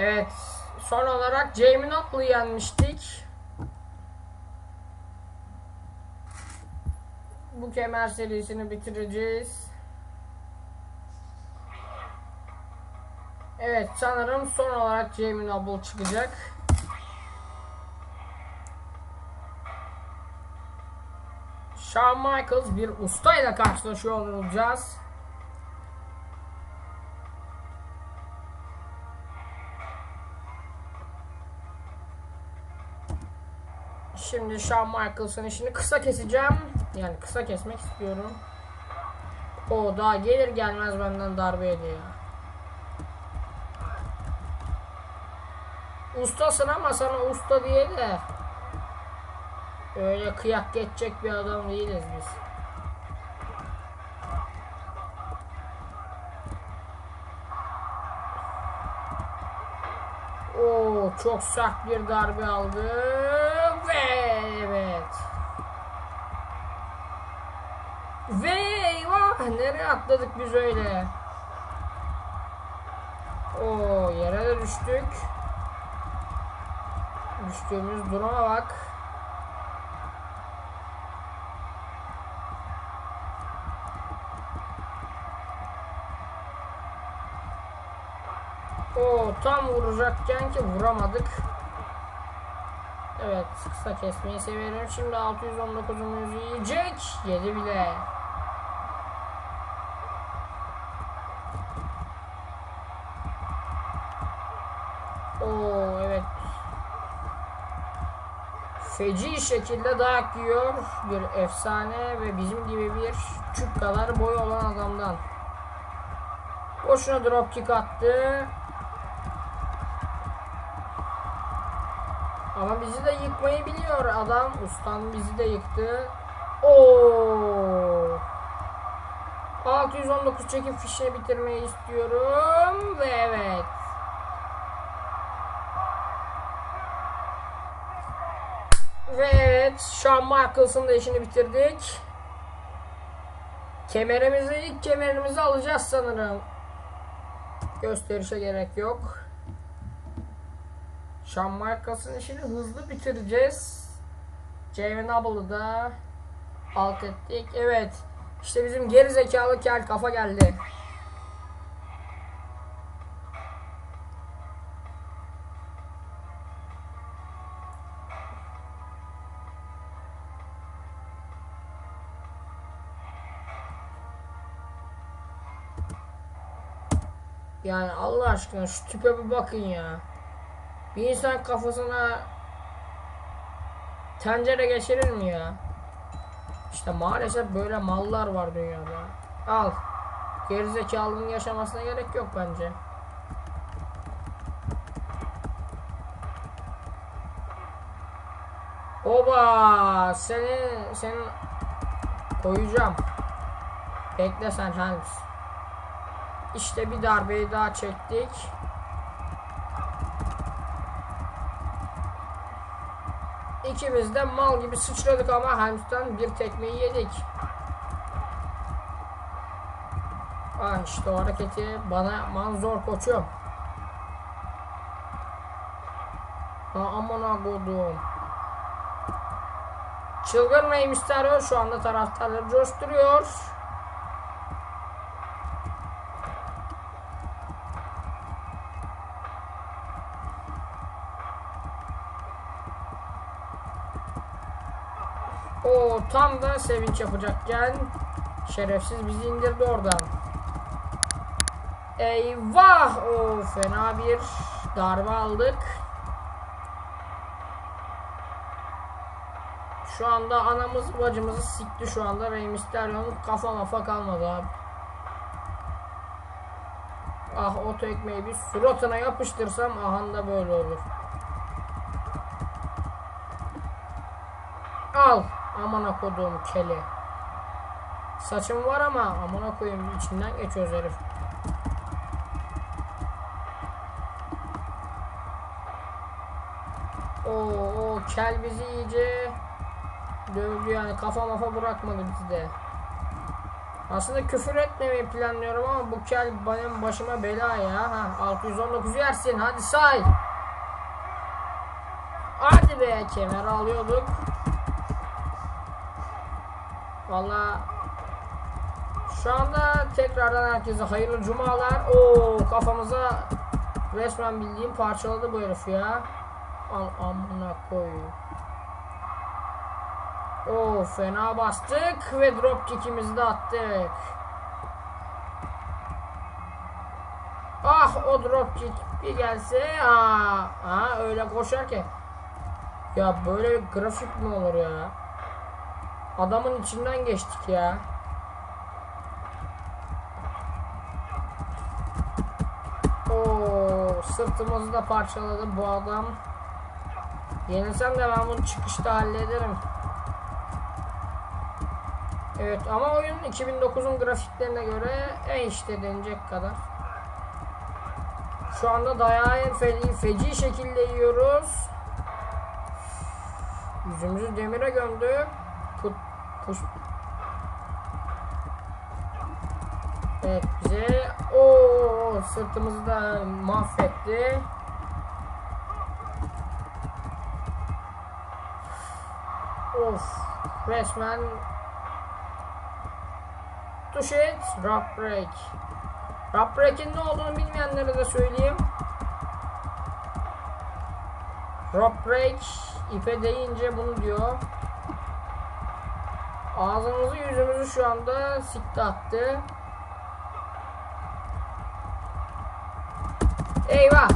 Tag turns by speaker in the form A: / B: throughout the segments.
A: Evet. Son olarak Jamie Nopple'ı yenmiştik. Bu kemer serisini bitireceğiz. Evet sanırım son olarak Jamie Noble çıkacak. Shawn Michaels bir ustayla karşılaşıyor olacağız. Şimdi Shawn Michaels'ın işini kısa keseceğim. Yani kısa kesmek istiyorum. O daha gelir gelmez benden darbe ediyor. Ustasın ama sana usta diye de öyle kıyak geçecek bir adam değiliz biz. Oo çok sert bir darbe aldı evet. Ve eyvah nereye atladık biz öyle? Oo yere de düştük. Düştüğümüz duruma bak. O tam vuracakken ki vuramadık. Evet kısa kesmeyi severim. Şimdi 619'umuz yiyecek. Yedi bile. Oo evet. Feci şekilde dayak yiyor bir efsane ve bizim gibi bir çük kadar boy olan adamdan. Boşuna dropkick attı. Ama bizi de yıkmayı biliyor adam. Ustam bizi de yıktı. Oo. 619 çekip fişe bitirmeyi istiyorum ve evet. Ve evet Shawn Michaels'ın da işini bitirdik. Kemerimizi ilk kemerimizi alacağız sanırım. Gösterişe gerek yok. Shawn Michaels'ın işini hızlı bitireceğiz. Jamie Noble'ı da alt ettik. Evet. İşte bizim geri zekalı kel kafa geldi. Yani Allah aşkına şu tipe bir bakın ya. Bir insan kafasına tencere geçirir mi ya? İşte maalesef böyle mallar var dünyada. Al. Gerizekalının yaşamasına gerek yok bence. Oba! Seni senin koyacağım. Bekle sen Hans. İşte bir darbeyi daha çektik. İkimiz de mal gibi sıçradık ama Helms'ten bir tekmeyi yedik. Ah işte o hareketi bana yapman zor koçum. Ha aman agodum. Çılgın Rey Mysterio şu anda taraftarları coşturuyor. O tam da sevinç yapacakken şerefsiz bizi indirdi oradan. Eyvah! O fena bir darbe aldık. Şu anda anamız bacımızı sikti şu anda. Rey Mysterio'nun kafa mafa kalmadı abi. Ah o tekmeyi bir suratına yapıştırsam ahanda böyle olur. Al. Amına koduğum keli. Saçım var ama amına koyayım içinden geçiyoruz herif. Oo, o kel bizi iyice dövdü yani kafa mafa bırakmadı bizi de. Aslında küfür etmemeyi planlıyorum ama bu kel benim başıma bela ya. Ha, 619 yersin hadi say. Hadi be kemer alıyorduk. Valla şu anda tekrardan herkese hayırlı cumalar. Oo kafamıza resmen bildiğim parçaladı bu herif ya. Al amına koyayım. Oo fena bastık ve drop kick'imizi de attık. Ah o drop kick bir gelse aa, aa öyle koşarken ya böyle bir grafik mi olur ya? Adamın içinden geçtik ya. Oo sırtımızı da parçaladı bu adam. Yenilsem de ben bunu çıkışta hallederim. Evet ama oyun 2009'un grafiklerine göre en işte denecek kadar. Şu anda dayağı fe feci şekilde yiyoruz. Yüzümüzü demire gömdük. Put, puş. Evet bize o sırtımızı da mahvetti. Of resmen Tuş et, rock break. Rock break'in ne olduğunu bilmeyenlere de söyleyeyim. Rock break ipe değince bunu diyor. Ağzımızı yüzümüzü şu anda sikti attı. Eyvah.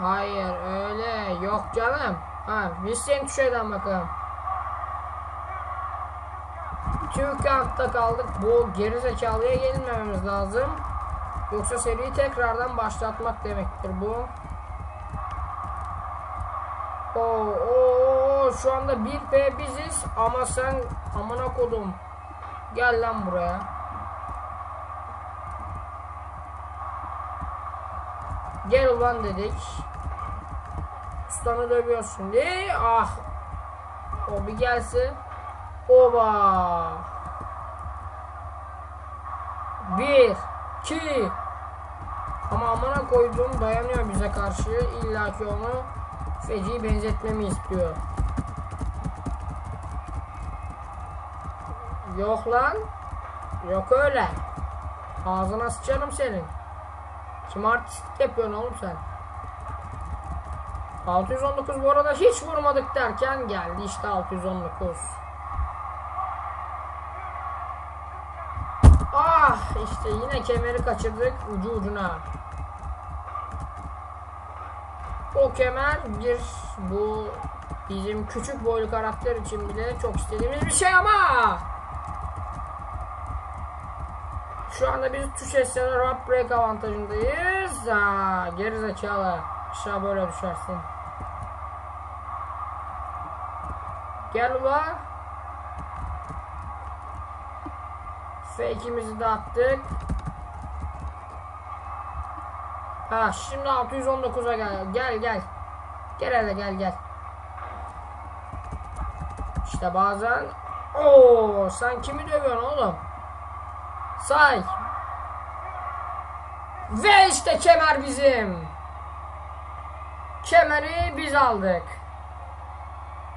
A: Hayır öyle yok canım. Ha seni tuşeden bakalım. Two count'ta kaldık. Bu geri zekalıya yenilmememiz lazım. Yoksa seriyi tekrardan başlatmak demektir bu. Oo, oo, şu anda 1P biziz ama sen amına kodum. Gel lan buraya. Gel ulan dedik. Ustanı dövüyoruz şimdi. Ah. O bir gelsin. Oba. Bir, iki. Ama amına koyduğum dayanıyor bize karşı. İlla ki onu feci benzetmemi istiyor. Yok lan. Yok öyle. Ağzına sıçarım senin. Kim artistlik yapıyorsun oğlum sen? 619 bu arada hiç vurmadık derken geldi işte 619. Ah işte yine kemeri kaçırdık ucu ucuna. O kemer bir bu bizim küçük boylu karakter için bile çok istediğimiz bir şey ama şu anda biz tuş esnede rap break avantajındayız. Aa, geri zekalı. Aşağı böyle düşersin. Gel ula. Fake'imizi de attık. Ha şimdi 619'a gel. Gel gel. Gel hele gel gel. İşte bazen Oo sen kimi dövüyorsun oğlum? Say. Ve işte kemer bizim. Kemeri biz aldık.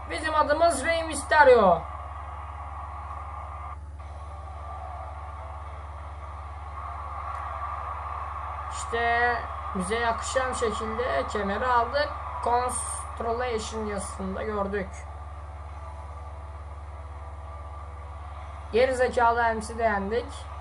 A: Bizim adımız Rey Mysterio. İşte bize yakışan şekilde kemeri aldık. Constellation yazısında gördük. Geri zekalı MC de yendik.